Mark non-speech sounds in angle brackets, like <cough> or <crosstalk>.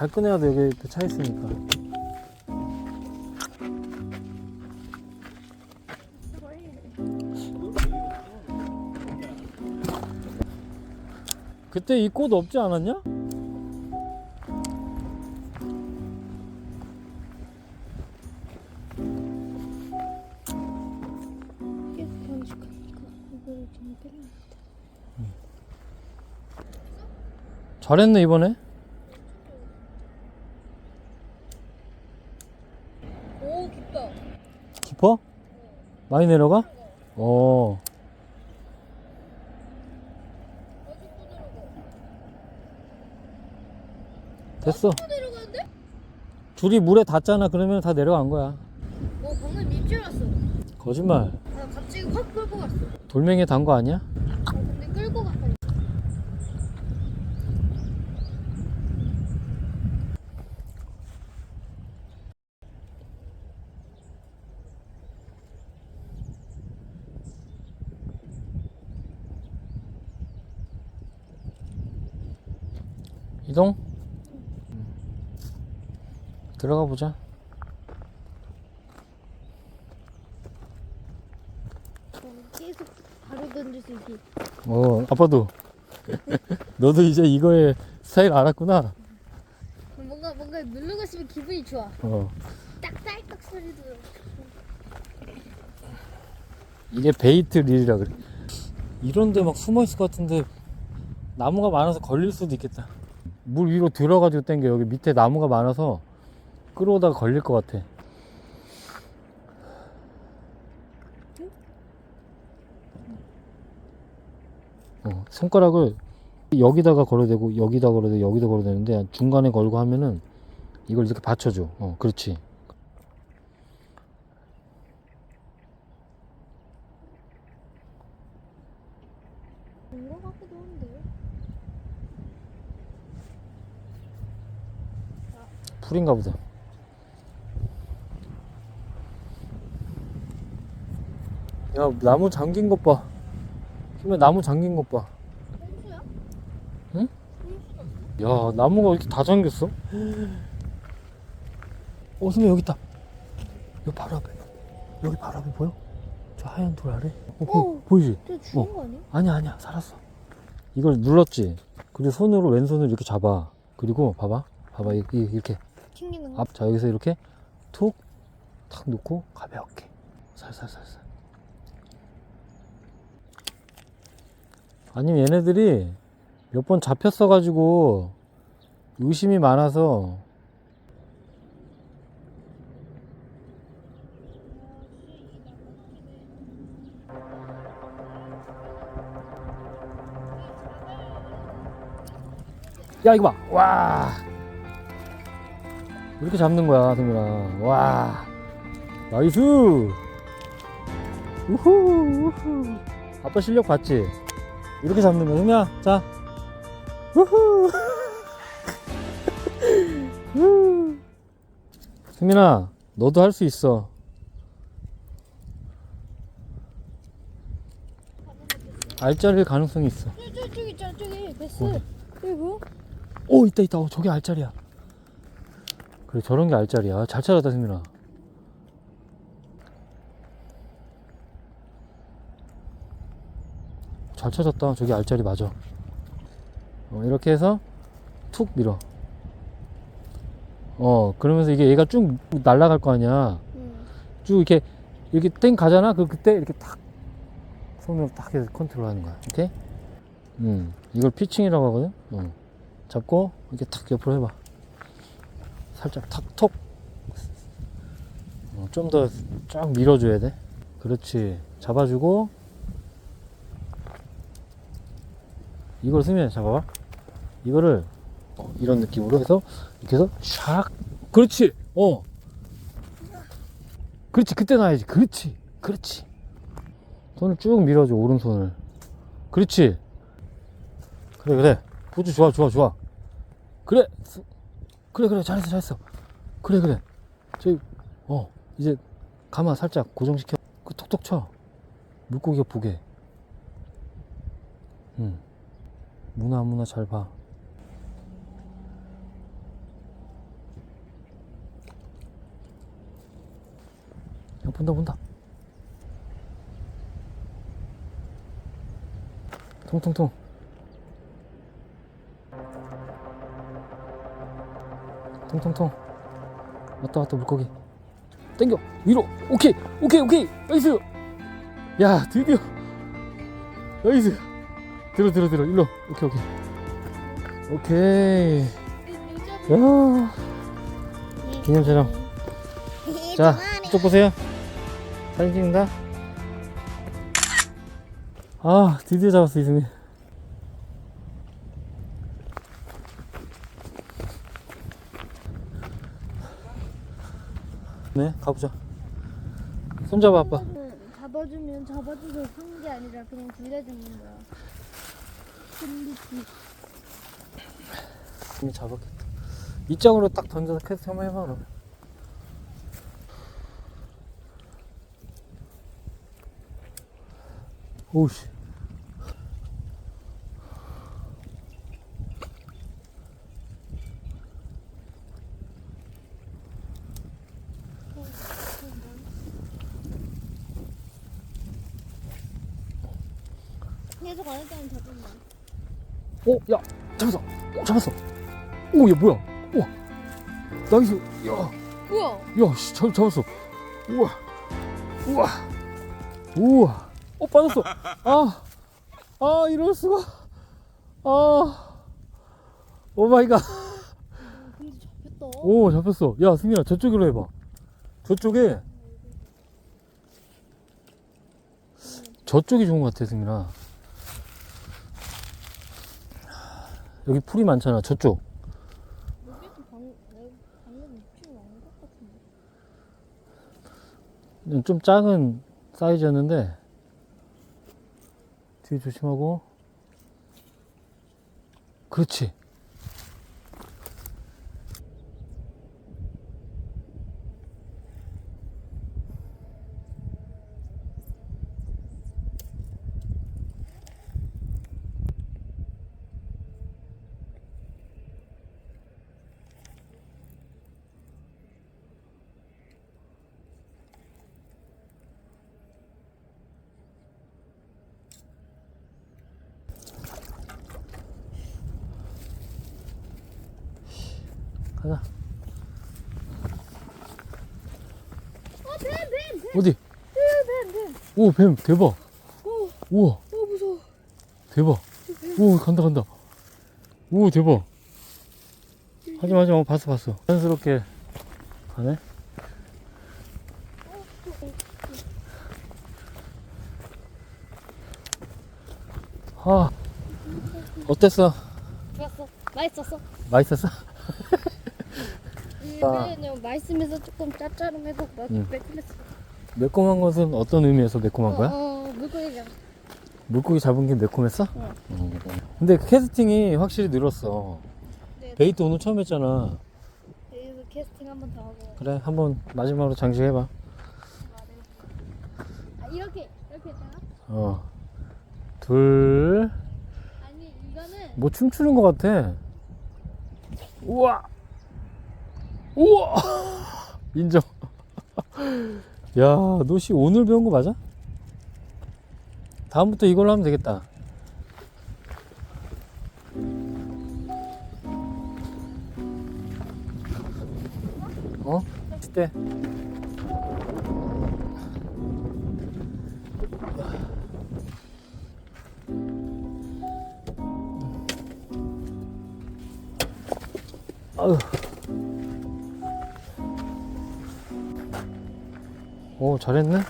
잘 꺼내야 돼 여기 또 차 있으니까 그때 이 꽃 없지 않았냐? 잘했네 이번에 오 깊다 깊어? 많이 내려가? 어 됐어 내려가는데? 줄이 물에 닿잖아 그러면 다 내려간 거야 어 방금 밑줄 왔어 거짓말 아 갑자기 확 끌고 갔어 돌멩이에 단 거 아니야? 아 근데 끌고 갔다 이동? 들어가 보자. 어, 계속 바로 던질 수 있게 어 아빠도. <laughs> 너도 이제 이거의 스타일 알았구나. 뭔가 뭔가 누르고 싶으면 기분이 좋아. 어. 딱딱딱 소리도 이게 베이트 릴이라 그래. 이런데 막 숨어 있을 것 같은데 나무가 많아서 걸릴 수도 있겠다 물 위로 들어가지고 당겨. 여기 밑에 나무가 많아서 끌어오다가 걸릴 것 같아. 어, 손가락을 여기다가 걸어야 되고 여기다 걸어야 되고 여기다 걸어야 되는데 중간에 걸고 하면은 이걸 이렇게 받쳐줘. 어 그렇지 그런 거 같기도 한데 풀인가 보다. 야, 나무 잠긴 것 봐. 힘에 나무 잠긴 것 봐. 응? 야, 나무가 이렇게 다 잠겼어? 어, 선배 여기 있다. 여기 바로 앞에. 여기 바로 앞에 보여? 저 하얀 돌 아래? 어, 보, 어. 보 이지? 저 죽은 거 아니야? 아니야, 아니야. 살았어. 이걸 눌렀지? 그리고 손으로 왼손을 이렇게 잡아. 그리고 봐봐. 봐봐. 이- 이- 이렇게. 튕기는 거? 앞, 자, 여기서 이렇게 툭, 탁 놓고 가볍게. 살살살살. 아니면 얘네들이 몇 번 잡혔어 가지고 의심이 많아서 야, 이거 봐. 와. 이렇게 잡는 거야, 승민아. 와. 나이스! 우후, 우후. 아빠 실력 봤지? 이렇게 잡는 거야, 승민아. 자. 우후. <laughs> 우. 승민아, 너도 할 수 있어. 알짜릴 가능성이 있어. 저, 저기 있잖아 저기 베스 뭐야? 오, 있다, 있다. 어, 저게 알짜리야. 그래, 저런 게 알짜리야. 잘 찾았다, 승민아. 잘 찾았다. 저기 알짜리 맞아. 어, 이렇게 해서 툭 밀어. 어, 그러면서 이게 얘가 쭉 날아갈 거 아니야. 응쭉 이렇게, 이렇게 땡 가잖아? 그, 그때 이렇게 탁, 손으로 딱 해서 컨트롤 하는 거야. 오케이? 음, 이걸 피칭이라고 하거든? 어. 잡고, 이렇게 탁 옆으로 해봐. 살짝 탁, 톡. 어, 좀더 쫙 밀어줘야 돼. 그렇지. 잡아주고, 이걸 쓰면 잡아봐. 이거를, 어, 이런 느낌으로 해서, 이렇게 해서, 샥. 그렇지! 어. 그렇지. 그때 놔야지. 그렇지. 그렇지. 손을 쭉 밀어줘, 오른손을. 그렇지. 그래, 그래. 포즈 좋아, 좋아, 좋아. 그래. 그래 그래. 잘했어 잘했어. 그래 그래. 저기 어 이제 가마 살짝 고정시켜. 그 톡톡 쳐. 물고기가 보게. 응. 문화 문화 잘봐. 야, 본다 본다. 통통통. 통통통. 왔다 왔다 물고기. 땡겨. 위로. 오케이. 오케이 오케이. 나이스. 야 드디어. 나이스. 들어 들어 들어. 일로. 오케이 오케이. 오케이. 야. 기념 촬영 자 이쪽 보세요. 사진 찍는다. 아 드디어 잡았어 이승민 네 가보자 손잡아 아빠 잡아주면 잡아줘서 산게 아니라 그냥 들려주는 거야. 신비티. 이미 잡았겠다 이 짝으로 딱 던져서 캐스팅 한번 해봐 그러면 오우씨 어, 야, 잡았어. 오, 잡았어. 오, 얘 뭐야? 우와, 나이스. 야, 뭐야? 야, 씨, 잡, 잡았어. 우와, 우와, 우와. 어, 빠졌어. 아, 아, 이럴 수가. 아, 오 마이 갓. 근데 잡혔다. 오, 잡혔어. 야, 승민아, 저쪽으로 해봐. 저쪽에. 저쪽이 좋은 것 같아, 승민아. 여기 풀이 많잖아, 저쪽. 좀 작은 사이즈였는데 뒤에 조심하고 그렇지 가자. 어, 뱀, 뱀, 뱀, 어디? 뱀, 뱀. 오 뱀 대박. 오, 우와. 오 무서워. 대박. 오 간다 간다. 오 대박. 하지 마 하지 마. 봤어 봤어. 자연스럽게 가네. 아 어땠어? 좋았어. 맛있었어. 맛있었어 아. 그냥 맛있으면서 조금 짭짤하면서 맛 응. 매콤했어. 매콤한 것은 어떤 의미에서 매콤한 거야 어, 어 물고기가. 물고기 잡은 게 매콤했어 응. 음. 근데 캐스팅이 확실히 늘었어 네, 베이트 오늘 처음 했잖아 여기서 캐스팅 한 번 더 하고. 그래 한번 마지막으로 장식해봐 아, 이렇게 이렇게 했잖아. 어. 둘, 아니 이거는 뭐 춤추는 것 같아. 우와! 우와! <laughs> 인정. 야, 너씨 오늘 배운 거 맞아? 다음부터 이걸로 하면 되겠다. 어? 때 아유. 오, 잘했네?